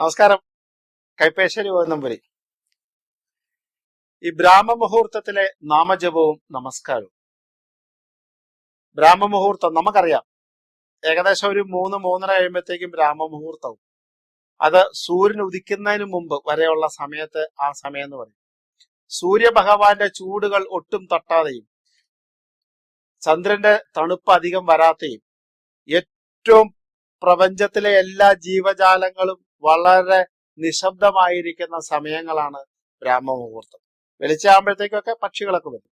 നമസ്കാരം. കൈപ്പേശ്വരി നമ്പൂരി ഈ ബ്രാഹ്മമുഹൂർത്തത്തിലെ നാമജപവും നമസ്കാരവും. ബ്രാഹ്മമുഹൂർത്തം നമുക്കറിയാം. ഏകദേശം ഒരു മൂന്ന് മൂന്നര കഴിയുമ്പോഴത്തേക്കും ബ്രാഹ്മമുഹൂർത്തവും. അത് സൂര്യൻ ഉദിക്കുന്നതിന് മുമ്പ് വരെയുള്ള സമയത്ത് ആ സമയം എന്ന് പറയും. സൂര്യഭഗവാന്റെ ചൂടുകൾ ഒട്ടും തട്ടാതെയും ചന്ദ്രന്റെ തണുപ്പ് അധികം വരാത്തെയും ഏറ്റവും പ്രപഞ്ചത്തിലെ എല്ലാ ജീവജാലങ്ങളും വളരെ നിശബ്ദമായിരിക്കുന്ന സമയങ്ങളാണ് ബ്രാഹ്മമുഹൂർത്തം വെളിച്ചാകുമ്പോഴത്തേക്കൊക്കെ പക്ഷികളൊക്കെ വരും.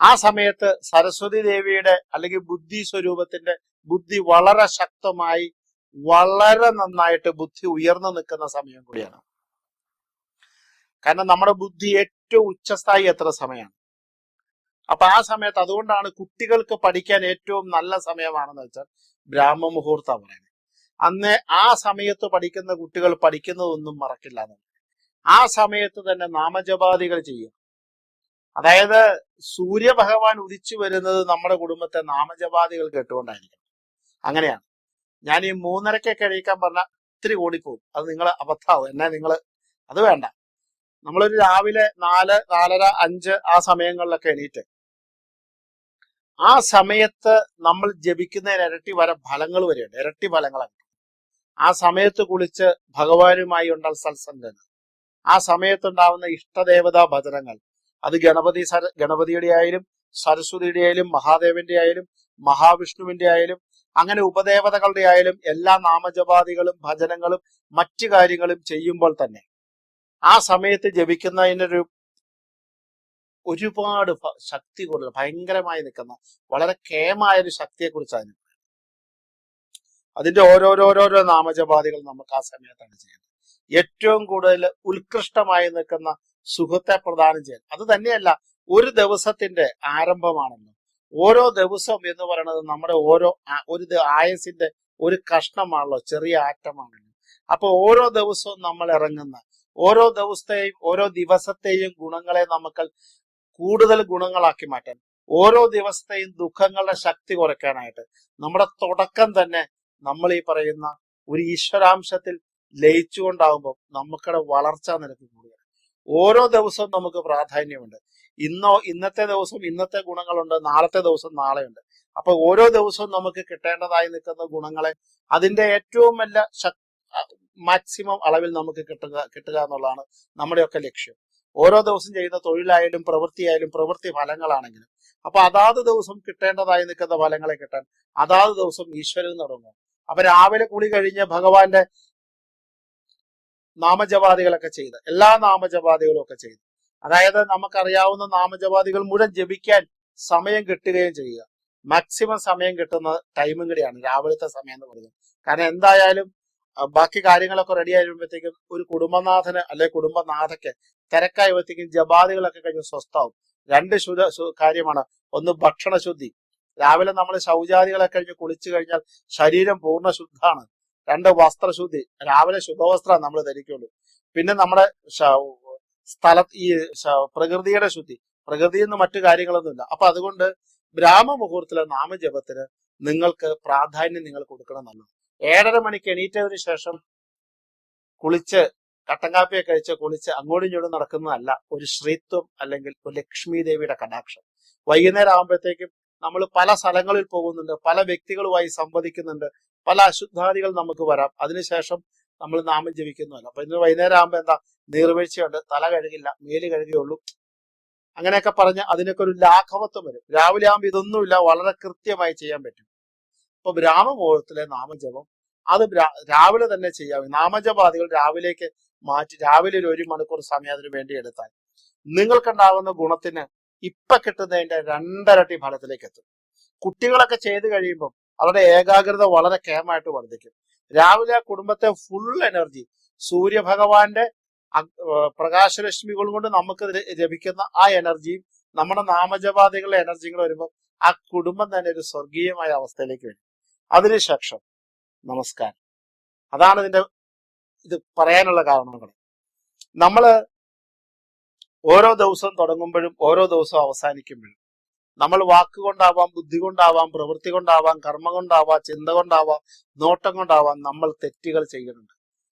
ആ സമയത്ത് സരസ്വതി ദേവിയുടെ അല്ലെങ്കിൽ ബുദ്ധി സ്വരൂപത്തിന്റെ ബുദ്ധി വളരെ ശക്തമായി വളരെ നന്നായിട്ട് ബുദ്ധി ഉയർന്നു നിൽക്കുന്ന സമയം കൂടിയാണ്. കാരണം നമ്മുടെ ബുദ്ധി ഏറ്റവും ഉച്ചസ്ഥായി എത്ര സമയമാണ്. അപ്പൊ ആ സമയത്ത് അതുകൊണ്ടാണ് കുട്ടികൾക്ക് പഠിക്കാൻ ഏറ്റവും നല്ല സമയമാണെന്ന് വെച്ചാൽ ബ്രാഹ്മ മുഹൂർത്തം പറയുന്നത്. അന്ന് ആ സമയത്ത് പഠിക്കുന്ന കുട്ടികൾ പഠിക്കുന്നതൊന്നും മറക്കില്ല ആ സമയത്ത് തന്നെ നാമജപാദികൾ ചെയ്യും. അതായത് സൂര്യഭഗവാൻ ഉദിച്ചു വരുന്നത് നമ്മുടെ കുടുംബത്തെ നാമജപാദികൾ കേട്ടുകൊണ്ടായിരിക്കണം. അങ്ങനെയാണ്. ഞാൻ ഈ മൂന്നരക്ക് കഴിക്കാൻ പറഞ്ഞ ഒത്തിരി ഓടിപ്പോകും അത് നിങ്ങൾ അബദ്ധാവും. എന്നെ നിങ്ങൾ അത് വേണ്ട. നമ്മളൊരു രാവിലെ നാല് നാലര അഞ്ച് ആ സമയങ്ങളിലൊക്കെ എണീറ്റ്. ആ സമയത്ത് നമ്മൾ ജപിക്കുന്നതിന് ഇരട്ടി വരെ ഫലങ്ങൾ വരെയുണ്ട്. ഇരട്ടി ഫലങ്ങളാണ്. ആ സമയത്ത് കുളിച്ച് ഭഗവാനുമായി ഉണ്ടാൽ സത്സംഗങ്ങൾ. ആ സമയത്തുണ്ടാവുന്ന ഇഷ്ടദേവതാ ഭജനങ്ങൾ. അത് ഗണപതി സര ഗണപതിയുടെ ആയാലും സരസ്വതിയുടെ ആയാലും മഹാദേവന്റെ ആയാലും മഹാവിഷ്ണുവിന്റെ ആയാലും അങ്ങനെ ഉപദേവതകളുടെ ആയാലും എല്ലാ നാമജപാദികളും ഭജനങ്ങളും മറ്റു കാര്യങ്ങളും ചെയ്യുമ്പോൾ തന്നെ ആ സമയത്ത് ജപിക്കുന്നതിനൊരു ഒരുപാട് ശക്തി കൂടുതൽ ഭയങ്കരമായി നിൽക്കുന്ന വളരെ കേമായ ഒരു ശക്തിയെ കുറിച്ചാണ് അതിന്റെ ഓരോരോരോരോ നാമജപാദികൾ നമുക്ക് ആ സമയത്താണ് ചെയ്യുന്നത്. ഏറ്റവും കൂടുതൽ ഉത്കൃഷ്ടമായി നിൽക്കുന്ന സുഖത്തെ പ്രദാനം ചെയ്യാൻ അത് തന്നെയല്ല ഒരു ദിവസത്തിന്റെ ആരംഭമാണല്ലോ. ഓരോ ദിവസം എന്ന് പറയുന്നത് നമ്മുടെ ഓരോ ഒരു ആയസിന്റെ ഒരു കഷ്ണമാണല്ലോ ചെറിയ ആറ്റമാണല്ലോ. അപ്പൊ ഓരോ ദിവസവും നമ്മൾ ഇറങ്ങുന്ന ഓരോ ദിവസത്തെയും ഓരോ ദിവസത്തെയും ഗുണങ്ങളെ നമുക്ക് കൂടുതൽ ഗുണങ്ങളാക്കി മാറ്റാൻ ഓരോ ദിവസത്തെയും ദുഃഖങ്ങളുടെ ശക്തി കുറയ്ക്കാനായിട്ട് നമ്മുടെ തുടക്കം തന്നെ നമ്മൾ ഈ പറയുന്ന ഒരു ഈശ്വരാംശത്തിൽ ലയിച്ചുകൊണ്ടാകുമ്പോൾ നമുക്കടെ വളർച്ചാ നിരക്ക് കൂടുകയാണ്. ഓരോ ദിവസവും നമുക്ക് പ്രാധാന്യമുണ്ട്. ഇന്നോ ഇന്നത്തെ ദിവസം ഇന്നത്തെ ഗുണങ്ങളുണ്ട് നാളത്തെ ദിവസം നാളെയുണ്ട്. അപ്പൊ ഓരോ ദിവസവും നമുക്ക് കിട്ടേണ്ടതായി നിൽക്കുന്ന ഗുണങ്ങളെ അതിന്റെ ഏറ്റവും വലിയ മാക്സിമം അളവിൽ നമുക്ക് കിട്ടുക കിട്ടുക എന്നുള്ളതാണ് നമ്മുടെയൊക്കെ ലക്ഷ്യം. ഓരോ ദിവസം ചെയ്യുന്ന തൊഴിലായാലും പ്രവൃത്തിയായാലും പ്രവൃത്തി ഫലങ്ങളാണെങ്കിലും അപ്പൊ അതാത് ദിവസം കിട്ടേണ്ടതായി നിൽക്കുന്ന ഫലങ്ങളെ കിട്ടാൻ അതാത് ദിവസം ഈശ്വരൻ തുടങ്ങും അപ്പൊ രാവിലെ കുളി കഴിഞ്ഞ് ഭഗവാന്റെ നാമജപാദികളൊക്കെ ചെയ്ത് എല്ലാ നാമജപാദികളും ഒക്കെ ചെയ്ത്. അതായത് നമുക്കറിയാവുന്ന നാമജപാദികൾ മുഴുവൻ ജപിക്കാൻ സമയം കിട്ടുകയും ചെയ്യുക. മാക്സിമം സമയം കിട്ടുന്ന ടൈമും കൂടിയാണ് രാവിലത്തെ സമയം എന്ന് പറയുന്നത്. കാരണം എന്തായാലും ബാക്കി കാര്യങ്ങളൊക്കെ റെഡി ആയിരുമ്പോഴത്തേക്കും ഒരു കുടുംബനാഥന് അല്ലെ കുടുംബനാഥയ്ക്ക് തിരക്കായപ്പോഴത്തേക്കും ജപാദികളൊക്കെ കഴിഞ്ഞ് സ്വസ്ഥാവും രണ്ട് ശുദ്ധ കാര്യമാണ്. ഒന്ന് ഭക്ഷണശുദ്ധി. രാവിലെ നമ്മൾ ശൗചാദികളെ കഴിഞ്ഞ് കുളിച്ചു കഴിഞ്ഞാൽ ശരീരം പൂർണ ശുദ്ധാണ് രണ്ട് വസ്ത്രശുദ്ധി. രാവിലെ ശുഭവസ്ത്രം നമ്മൾ ധരിക്കുള്ളൂ. പിന്നെ നമ്മുടെ സ്ഥല ഈ പ്രകൃതിയുടെ ശുദ്ധി. പ്രകൃതിയിൽ നിന്ന് മറ്റു കാര്യങ്ങളൊന്നുമില്ല. അപ്പൊ അതുകൊണ്ട് ബ്രാഹ്മ മുഹൂർത്തിലെ നാമജപത്തിന് നിങ്ങൾക്ക് പ്രാധാന്യം നിങ്ങൾ കൊടുക്കണം നല്ലത്. ഏഴര മണിക്ക് എണീറ്റതിന് ശേഷം കുളിച്ച് കട്ടൻ കാപ്പിയൊക്കെ കഴിച്ച് കുളിച്ച് അങ്ങോട്ടും ഇങ്ങോട്ടും നടക്കുന്നതല്ല. ഒരു ശ്രീത്വം അല്ലെങ്കിൽ ഒരു ലക്ഷ്മി ദേവിയുടെ കടാക്ഷം. വൈകുന്നേരം ആകുമ്പോഴത്തേക്കും നമ്മൾ പല സ്ഥലങ്ങളിൽ പോകുന്നുണ്ട് പല വ്യക്തികളുമായി സംവദിക്കുന്നുണ്ട് പല അശുദ്ധാദികൾ നമുക്ക് വരാം. അതിനുശേഷം നമ്മൾ നാമം ജപിക്കുന്നതല്ല. അപ്പൊ ഇന്ന് വൈകുന്നേരം ആകുമ്പോൾ എന്താ? നീർവീഴ്ചയുണ്ട്. തല കഴുകില്ല മേൽ കഴുകിയുള്ളൂ. അങ്ങനെയൊക്കെ പറഞ്ഞ് അതിനൊക്കെ ഒരു ലാഘവത്വം വരും. രാവിലെ ആകുമ്പോൾ ഇതൊന്നുമില്ല വളരെ കൃത്യമായി ചെയ്യാൻ പറ്റും. അപ്പൊ ബ്രാഹ്മമുഹൂർത്തത്തിലെ നാമജപം അത് രാവിലെ തന്നെ ചെയ്യാം. നാമജപാദികൾ രാവിലേക്ക് മാറ്റി രാവിലെ ഒരു ഒരു മണിക്കൂർ സമയം അതിനു വേണ്ടി എടുത്താൽ. നിങ്ങൾക്കുണ്ടാകുന്ന ഗുണത്തിന് ഇപ്പൊ കിട്ടുന്നതിന്റെ രണ്ടരട്ടി ഫലത്തിലേക്ക് എത്തും. കുട്ടികളൊക്കെ ചെയ്ത് കഴിയുമ്പോൾ അവരുടെ ഏകാഗ്രത വളരെ കേമായിട്ട് വർദ്ധിക്കും. രാവിലെ ആ കുടുംബത്തെ ഫുൾ എനർജി സൂര്യഭഗവാന്റെ പ്രകാശരശ്മികൾ കൊണ്ട് നമുക്ക് ലഭിക്കുന്ന ആ എനർജിയും നമ്മുടെ നാമജപാതികളുടെ എനർജികൾ വരുമ്പോൾ ആ കുടുംബം തന്നെ ഒരു സ്വർഗീയമായ അവസ്ഥയിലേക്ക് വരും. അതിനുശേഷം നമസ്കാരം. അതാണ് ഇതിന്റെ ഇത് പറയാനുള്ള കാരണങ്ങൾ. നമ്മൾ ഓരോ ദിവസവും തുടങ്ങുമ്പോഴും ഓരോ ദിവസവും അവസാനിക്കുമ്പോഴും. നമ്മൾ വാക്കുകൊണ്ടാവാം ബുദ്ധി കൊണ്ടാവാം പ്രവൃത്തി കൊണ്ടാവാം കർമ്മം കൊണ്ടാവാം ചിന്ത കൊണ്ടാവാം നോട്ടം കൊണ്ടാവാം നമ്മൾ തെറ്റുകൾ ചെയ്യുന്നുണ്ട്.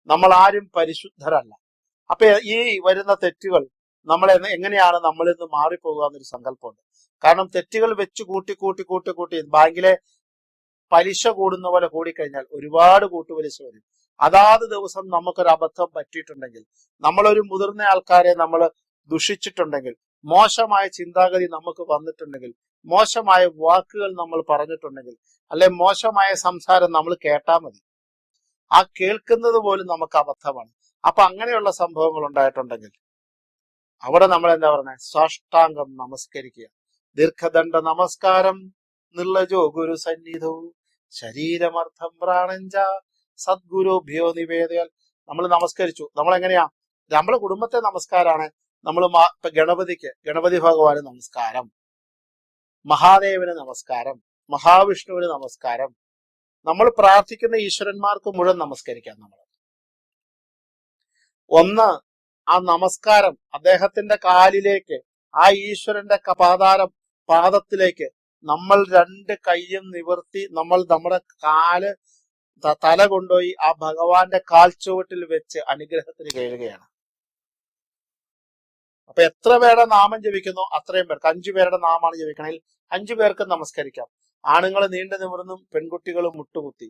നമ്മൾ ആരും പരിശുദ്ധരല്ല. അപ്പൊ ഈ വരുന്ന തെറ്റുകൾ നമ്മൾ എങ്ങനെയാണ് നമ്മളിൽ നിന്ന് മാറിപ്പോകുക എന്നൊരു സങ്കല്പമുണ്ട്. കാരണം തെറ്റുകൾ വെച്ച് കൂട്ടി കൂട്ടി കൂട്ടി കൂട്ടി ബാങ്കിലെ പലിശ കൂടുന്ന പോലെ കൂടിക്കഴിഞ്ഞാൽ ഒരുപാട് കൂട്ടുപലിശ വരും. അതാത് ദിവസം നമുക്കൊരു അബദ്ധം പറ്റിയിട്ടുണ്ടെങ്കിൽ നമ്മളൊരു മുതിർന്ന ആൾക്കാരെ നമ്മൾ ദുഷിച്ചിട്ടുണ്ടെങ്കിൽ മോശമായ ചിന്താഗതി നമുക്ക് വന്നിട്ടുണ്ടെങ്കിൽ മോശമായ വാക്കുകൾ നമ്മൾ പറഞ്ഞിട്ടുണ്ടെങ്കിൽ അല്ലെ മോശമായ സംസാരം നമ്മൾ കേട്ടാൽ മതി. ആ കേൾക്കുന്നത് പോലും നമുക്ക് അബദ്ധമാണ്. അപ്പൊ അങ്ങനെയുള്ള സംഭവങ്ങൾ ഉണ്ടായിട്ടുണ്ടെങ്കിൽ അവിടെ നമ്മൾ എന്താ പറയുന്നത് സാഷ്ടാംഗം നമസ്കരിക്കുക. ദീർഘദണ്ഡ നമസ്കാരം നിർലജോ ഗുരു സന്നിധവും ശരീരമർത്ഥം പ്രാണഞ്ച സദ്ഗുരുഭ്യോ നിവേദയാൽ. നമ്മൾ നമസ്കരിച്ചു. നമ്മൾ എങ്ങനെയാ? നമ്മളെ കുടുംബത്തെ നമസ്കാരാണ്. നമ്മൾ ഗണപതിക്ക് ഗണപതി ഭഗവാന് നമസ്കാരം. മഹാദേവന് നമസ്കാരം. മഹാവിഷ്ണുവിന് നമസ്കാരം. നമ്മൾ പ്രാർത്ഥിക്കുന്ന ഈശ്വരന്മാർക്ക് മുഴുവൻ നമസ്കരിക്കാം നമ്മൾ ഒന്ന് ആ നമസ്കാരം അദ്ദേഹത്തിന്റെ കാലിലേക്ക് ആ ഈശ്വരന്റെ പാതാരം പാദത്തിലേക്ക് നമ്മൾ രണ്ട് കൈയും നിവർത്തി നമ്മൾ നമ്മുടെ കാൽ തല കൊണ്ടുപോയി ആ ഭഗവാന്റെ കാൽച്ചുവട്ടിൽ വെച്ച് അനുഗ്രഹത്തിന് കയറുകയാണ് അപ്പൊ എത്ര പേരുടെ നാമം ജപിക്കുന്നു അത്രയും പേർക്ക്. അഞ്ചു പേരുടെ നാമാണ് ജപിക്കണെങ്കിൽ അഞ്ചു പേർക്ക് നമസ്കരിക്കാം. ആണുങ്ങൾ നീണ്ടു നിവർന്നും പെൺകുട്ടികളും മുട്ടുകുത്തി.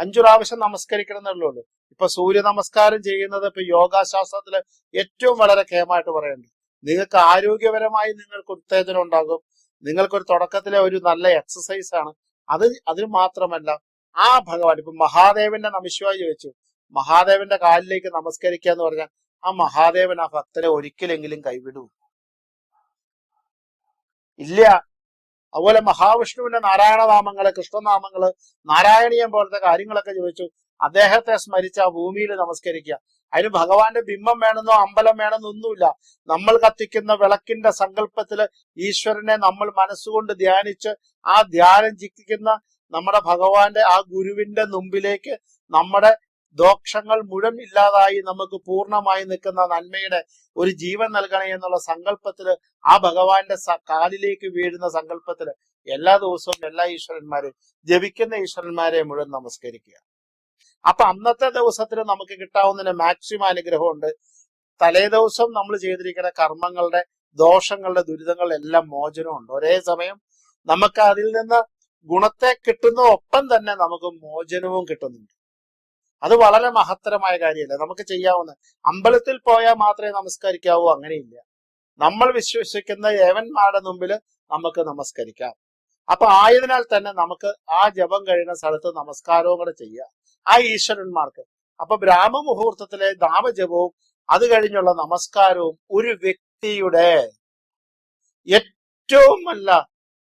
അഞ്ചു പ്രാവശ്യം നമസ്കരിക്കണം എന്നുള്ളൂ ഇപ്പൊ സൂര്യ നമസ്കാരം ചെയ്യുന്നത് ഇപ്പൊ യോഗാശാസ്ത്രത്തിൽ ഏറ്റവും വളരെ കേമായിട്ട് പറയുന്നുണ്ട് നിങ്ങൾക്ക് ആരോഗ്യപരമായി നിങ്ങൾക്ക് ഉത്തേജനം ഉണ്ടാകും. നിങ്ങൾക്കൊരു തുടക്കത്തിലെ ഒരു നല്ല എക്സസൈസ് ആണ്. അത് അതിന് മാത്രമല്ല ആ ഭഗവാൻ ഇപ്പൊ മഹാദേവന്റെ നമിശ്വായി ചോദിച്ചു. മഹാദേവന്റെ കാലിലേക്ക് നമസ്കരിക്കുക എന്ന് പറഞ്ഞാൽ ആ മഹാദേവൻ ആ ഭക്തനെ ഒരിക്കലെങ്കിലും കൈവിടൂ. ഇല്ല. അതുപോലെ മഹാവിഷ്ണുവിന്റെ നാരായണനാമങ്ങൾ കൃഷ്ണനാമങ്ങൾ നാരായണീയം പോലത്തെ കാര്യങ്ങളൊക്കെ ചോദിച്ചു. അദ്ദേഹത്തെ സ്മരിച്ച് ആ ഭൂമിയിൽ നമസ്കരിക്കുക. അതിന് ഭഗവാന്റെ ബിംബം വേണമെന്നോ അമ്പലം വേണമെന്നോ ഒന്നുമില്ല. നമ്മൾ കത്തിക്കുന്ന വിളക്കിന്റെ സങ്കല്പത്തിൽ ഈശ്വരനെ നമ്മൾ മനസ്സുകൊണ്ട് ധ്യാനിച്ച് ആ ധ്യാനം ജിക്കുന്ന നമ്മുടെ ഭഗവാന്റെ ആ ഗുരുവിന്റെ മുമ്പിലേക്ക് നമ്മുടെ ദോഷങ്ങൾ മുഴുവൻ ഇല്ലാതായി നമുക്ക് പൂർണമായി നിൽക്കുന്ന നന്മയുടെ ഒരു ജീവൻ നൽകണേ എന്നുള്ള സങ്കല്പത്തിൽ ആ ഭഗവാന്റെ കാലിലേക്ക് വീഴുന്ന സങ്കല്പത്തിൽ എല്ലാ ദിവസവും എല്ലാ ഈശ്വരന്മാരെയും ജപിക്കുന്ന ഈശ്വരന്മാരെ മുഴുവൻ നമസ്കരിക്കുക. അപ്പൊ അന്നത്തെ ദിവസത്തിൽ നമുക്ക് കിട്ടാവുന്നതിന് മാക്സിമം അനുഗ്രഹമുണ്ട്. തലേ ദിവസം നമ്മൾ ചെയ്തിരിക്കുന്ന കർമ്മങ്ങളുടെ ദോഷങ്ങളുടെ ദുരിതങ്ങൾ എല്ലാം മോചനമുണ്ട്. ഒരേ സമയം നമുക്ക് അതിൽ നിന്ന് ഗുണത്തെ കിട്ടുന്ന ഒപ്പം തന്നെ നമുക്ക് മോചനവും കിട്ടുന്നുണ്ട്. അത് വളരെ മഹത്തരമായ കാര്യമല്ലേ? നമുക്ക് ചെയ്യാവുന്ന അമ്പലത്തിൽ പോയാൽ മാത്രമേ നമസ്കരിക്കാവൂ അങ്ങനെയില്ല. നമ്മൾ വിശ്വസിക്കുന്ന ഏവന്മാരുടെ മുമ്പിൽ നമുക്ക് നമസ്കരിക്കാം. അപ്പൊ ആയതിനാൽ തന്നെ നമുക്ക് ആ ജപം കഴിയുന്ന സ്ഥലത്ത് നമസ്കാരവും കൂടെ ചെയ്യാം. ആ ഈശ്വരന്മാർക്ക്. അപ്പൊ ബ്രാഹ്മ മുഹൂർത്തത്തിലെ നാമജപവും അത് കഴിഞ്ഞുള്ള നമസ്കാരവും ഒരു വ്യക്തിയുടെ ഏറ്റവും നല്ല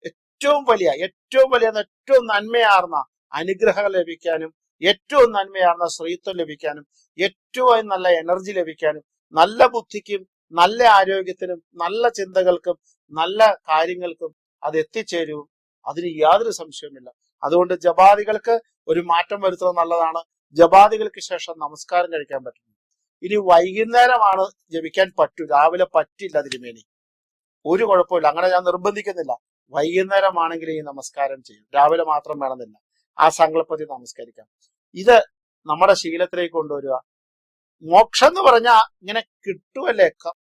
ഏറ്റവും വലിയ ഏറ്റവും വലിയ ഏറ്റവും നന്മയാർന്ന അനുഗ്രഹം ലഭിക്കാനും ഏറ്റവും നന്മയാർന്ന ശ്രീത്വം ലഭിക്കാനും ഏറ്റവും നല്ല എനർജി ലഭിക്കാനും നല്ല ബുദ്ധിക്കും നല്ല ആരോഗ്യത്തിനും നല്ല ചിന്തകൾക്കും നല്ല കാര്യങ്ങൾക്കും അത് എത്തിച്ചേരും. അതിന് യാതൊരു സംശയവുമില്ല. അതുകൊണ്ട് ജപാദികൾക്ക് ഒരു മാറ്റം വരുത്തുന്നത് നല്ലതാണ്. ജപാദികൾക്ക് ശേഷം നമസ്കാരം കഴിക്കാൻ പറ്റും ഇനി വൈകുന്നേരമാണ് ജപിക്കാൻ പറ്റൂ. രാവിലെ പറ്റില്ല തിരുമേനി. ഒരു കുഴപ്പമില്ല അങ്ങനെ ഞാൻ നിർബന്ധിക്കുന്നില്ല. വൈകുന്നേരമാണെങ്കിൽ ഈ നമസ്കാരം ചെയ്യും. രാവിലെ മാത്രം വേണമെന്നില്ല. ആ സങ്കല്പത്തിൽ നമസ്കരിക്കാം. ഇത് നമ്മുടെ ശീലത്തിലേക്ക് കൊണ്ടുവരിക. മോക്ഷം എന്ന് പറഞ്ഞാൽ ഇങ്ങനെ കിട്ടുമല്ലേ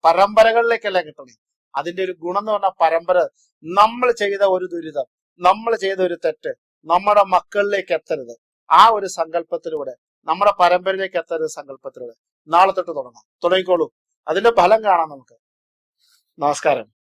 പരമ്പരകളിലേക്കല്ലേ കിട്ടണേ? അതിന്റെ ഒരു ഗുണം എന്ന് പറഞ്ഞാൽ പരമ്പര. നമ്മൾ ചെയ്ത ഒരു ദുരിതം നമ്മൾ ചെയ്ത ഒരു തെറ്റ് നമ്മുടെ മക്കളിലേക്ക് എത്തരുത്. ആ ഒരു സങ്കല്പത്തിലൂടെ നമ്മുടെ പരമ്പരയിലേക്ക് എത്തരുത് സങ്കല്പത്തിലൂടെ. നാളെ തൊട്ട് തുടങ്ങാം. തുടങ്ങിക്കോളൂ. അതിന്റെ ഫലം കാണാം നമുക്ക്. നമസ്കാരം.